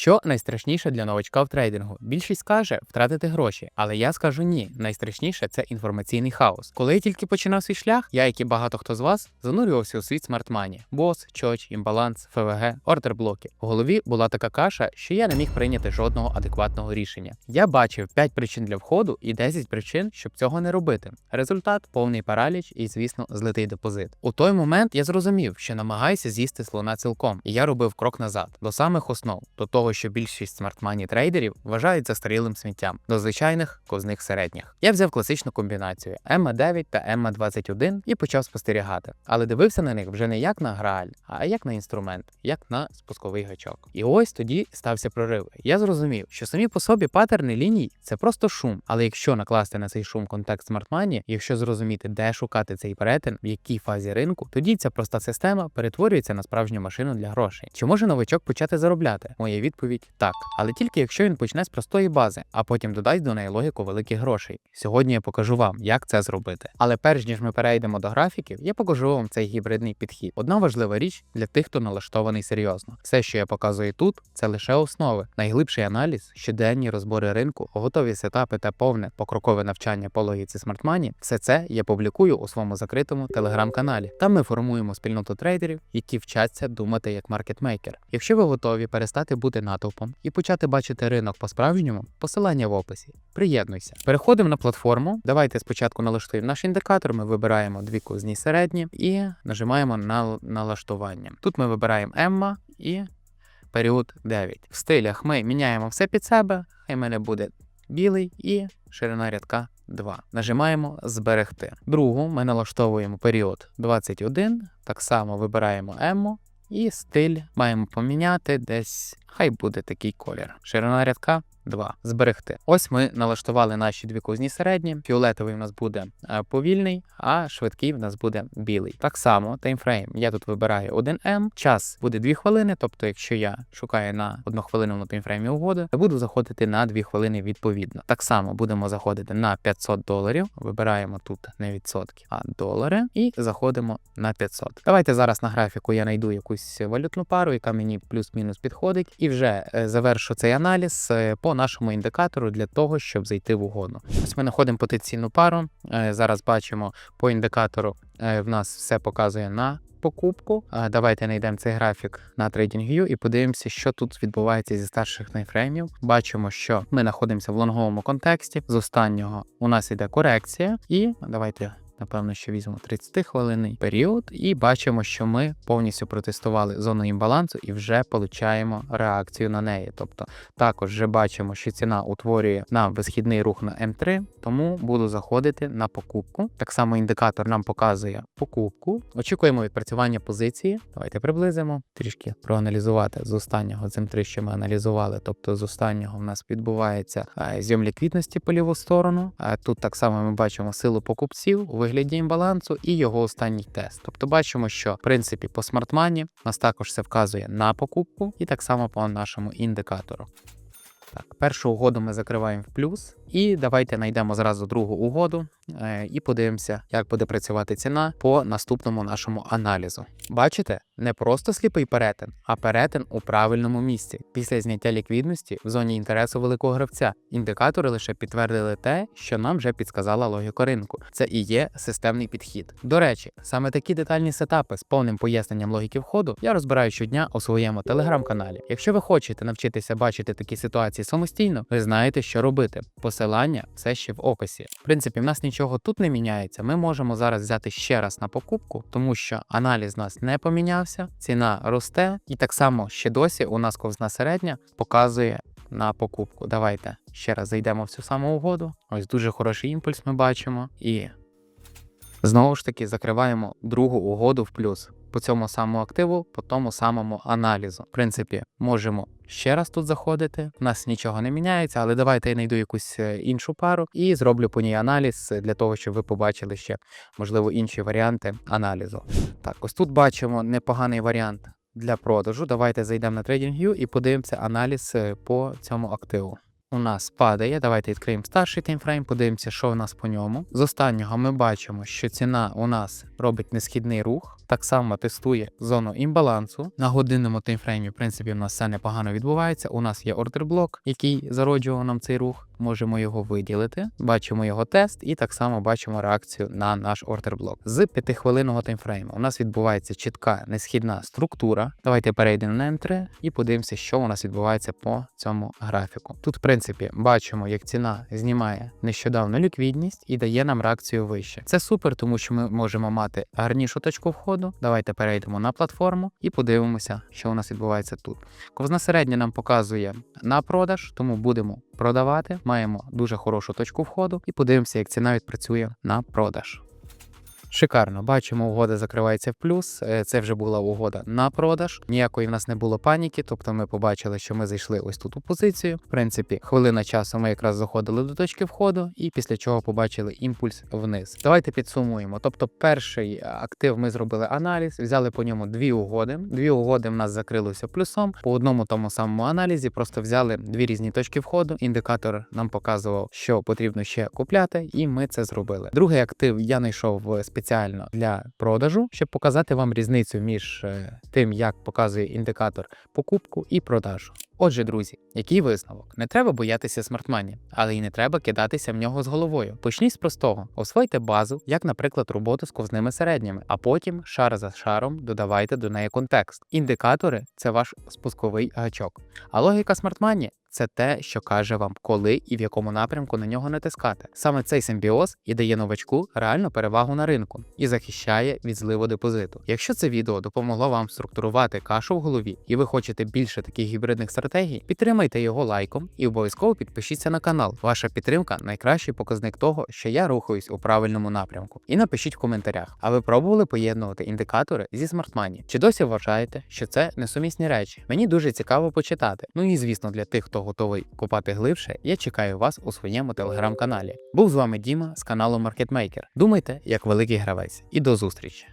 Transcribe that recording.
Що найстрашніше для новачка в трейдингу? Більшість каже втратити гроші, але я скажу ні. Найстрашніше це інформаційний хаос. Коли я тільки починав свій шлях, я, як і багато хто з вас, занурювався у світ смартмані: бос, чоч, імбаланс, ФВГ, ордер-блоки. В голові була така каша, що я не міг прийняти жодного адекватного рішення. Я бачив 5 причин для входу і 10 причин, щоб цього не робити. Результат повний параліч і, звісно, злитий депозит. У той момент я зрозумів, що намагаюся з'їсти слона цілком, і я робив крок назад до самих основ, до того, що більшість смартмані трейдерів вважають застарілим сміттям, до звичайних козних середніх. Я взяв класичну комбінацію ЕМА 9 та ЕМА 21 і почав спостерігати, але дивився на них вже не як на грааль, а як на інструмент, як на спусковий гачок. І ось тоді стався прорив. Я зрозумів, що самі по собі патерни ліній це просто шум. Але якщо накласти на цей шум контекст смартмані, якщо зрозуміти, де шукати цей перетин, в якій фазі ринку, тоді ця проста система перетворюється на справжню машину для грошей. Чи може новачок почати заробляти? Моя відповідь так, але тільки якщо він почне з простої бази, а потім додасть до неї логіку великих грошей. Сьогодні я покажу вам, як це зробити. Але перш ніж ми перейдемо до графіків, я покажу вам цей гібридний підхід. Одна важлива річ для тих, хто налаштований серйозно. Все, що я показую тут, це лише основи, найглибший аналіз, щоденні розбори ринку, готові сетапи та повне покрокове навчання по логіці смартмані. Все це я публікую у своєму закритому телеграм-каналі. Там ми формуємо спільноту трейдерів, які вчаться думати як маркетмейкер. Якщо ви готові перестати бути натовпом і почати бачити ринок по-справжньому, посилання в описі. Приєднуйся. Переходимо на платформу. Давайте спочатку налаштуємо наш індикатор. Ми вибираємо дві кузні середні і нажимаємо на налаштування. Тут ми вибираємо Емма і період 9. В стилях ми міняємо все під себе. Хай мене буде білий і ширина рядка 2. Нажимаємо зберегти. Другу ми налаштовуємо період 21. Так само вибираємо Еммо. І стиль маємо поміняти десь. Хай буде такий колір. Ширина рядка 2. Зберегти. Ось ми налаштували наші дві кузні середні. Фіолетовий в нас буде е, повільний, а швидкий в нас буде білий. Так само таймфрейм. Я тут вибираю 1М. Час буде 2 хвилини. Тобто, якщо я шукаю на 1 хвилину таймфреймі угоди, то буду заходити на 2 хвилини відповідно. Так само будемо заходити на 500 доларів. Вибираємо тут не відсотки, а долари, і заходимо на 500. Давайте зараз на графіку я знайду якусь валютну пару, яка мені плюс-мінус підходить, і вже е, завершу цей аналіз е, по нашому індикатору для того, щоб зайти в угоду. Ось ми знаходимо потенційну пару. Е, Зараз бачимо по індикатору, е, в нас все показує на покупку. Давайте знайдемо цей графік на TradingView і подивимося, що тут відбувається зі старших найфреймів. Бачимо, що ми знаходимося в лонговому контексті. З останнього у нас йде корекція, і давайте. Напевно, що візьмемо 30 хвилинний період, і бачимо, що ми повністю протестували зону імбалансу і вже получаємо реакцію на неї. Тобто також вже бачимо, що ціна утворює нам висхідний рух на М3, тому буду заходити на покупку. Так само індикатор нам показує покупку. Очікуємо відпрацювання позиції. Давайте приблизимо трішки проаналізувати з останнього з М3, що ми аналізували. Тобто з останнього в нас відбувається е, зйом ліквідності по ліву сторону. Тут так само ми бачимо силу покупців вигляді імбалансу і його останній тест. Тобто бачимо, що в принципі по смартмані нас також все вказує на покупку, і так само по нашому індикатору. Так, першу угоду ми закриваємо в плюс. І давайте знайдемо зразу другу угоду е, і подивимося, як буде працювати ціна по наступному нашому аналізу. Бачите, не просто сліпий перетин, а перетин у правильному місці. Після зняття ліквідності в зоні інтересу великого гравця індикатори лише підтвердили те, що нам вже підсказала логіка ринку. Це і є системний підхід. До речі, саме такі детальні сетапи з повним поясненням логіки входу я розбираю щодня у своєму телеграм-каналі. Якщо ви хочете навчитися бачити такі ситуації самостійно, ви знаєте, що робити. Посилання все ще в описі. В принципі, в нас нічого тут не міняється. Ми можемо зараз взяти ще раз на покупку, тому що аналіз у нас не помінявся, ціна росте, і так само ще досі у нас ковзна середня показує на покупку. Давайте ще раз зайдемо в цю саму угоду. Ось дуже хороший імпульс ми бачимо. І знову ж таки закриваємо другу угоду в плюс. По цьому самому активу, по тому самому аналізу. В принципі, можемо ще раз тут заходити. У нас нічого не міняється, але давайте я знайду якусь е, іншу пару і зроблю по ній аналіз е, для того, щоб ви побачили ще, можливо, інші варіанти аналізу. Так, ось тут бачимо непоганий варіант для продажу. Давайте зайдемо на TradingView і подивимося аналіз е, по цьому активу. У нас падає. Давайте відкриємо старший таймфрейм, подивимося, що у нас по ньому. З останнього ми бачимо, що ціна у нас робить несхідний рух. Так само тестує зону імбалансу. На годинному таймфреймі, в принципі, у нас все непогано відбувається. У нас є ордерблок, який зароджував нам цей рух. Можемо його виділити, бачимо його тест, і так само бачимо реакцію на наш ордерблок. З п'ятихвилинного таймфрейму у нас відбувається чітка несхідна структура. Давайте перейдемо на М3 і подивимося, що у нас відбувається по цьому графіку. Тут, в принципі, бачимо, як ціна знімає нещодавно ліквідність і дає нам реакцію вище. Це супер, тому що ми можемо мати гарнішу точку входу. Давайте перейдемо на платформу і подивимося, що у нас відбувається тут. Ковзна середня нам показує на продаж, тому будемо продавати. Маємо дуже хорошу точку входу і подивимося, як ціна відпрацює на продаж. Шикарно, бачимо, угода закривається в плюс. Е, Це вже була угода на продаж. Ніякої в нас не було паніки, тобто ми побачили, що ми зайшли ось тут у позицію. В принципі, хвилина часу ми якраз заходили до точки входу, і після чого побачили імпульс вниз. Давайте підсумуємо. Тобто, перший актив ми зробили аналіз, взяли по ньому дві угоди. Дві угоди в нас закрилися плюсом. По одному тому самому аналізі просто взяли дві різні точки входу. Індикатор нам показував, що потрібно ще купляти, і ми це зробили. Другий актив я знайшов е, спеціально для продажу, щоб показати вам різницю між е, тим, як показує індикатор покупку і продажу. Отже, друзі, який висновок? Не треба боятися смартмані, але й не треба кидатися в нього з головою. Почніть з простого: освойте базу, як, наприклад, роботу з ковзними середніми, а потім шар за шаром додавайте до неї контекст. Індикатори це ваш спусковий гачок. А логіка смартмані це те, що каже вам, коли і в якому напрямку на нього натискати. Саме цей симбіоз і дає новачку реальну перевагу на ринку і захищає від зливу депозиту. Якщо це відео допомогло вам структурувати кашу в голові, і ви хочете більше таких гібридних стратегій, підтримайте його лайком і обов'язково підпишіться на канал. Ваша підтримка найкращий показник того, що я рухаюсь у правильному напрямку. І напишіть в коментарях, а ви пробували поєднувати індикатори зі смартмані? Чи досі вважаєте, що це несумісні речі? Мені дуже цікаво почитати. Ну і звісно, для тих, хто готовий купати глибше, я чекаю вас у своєму телеграм-каналі. Був з вами Діма з каналу Маркетмейкер. Думайте, як великий гравець, і до зустрічі!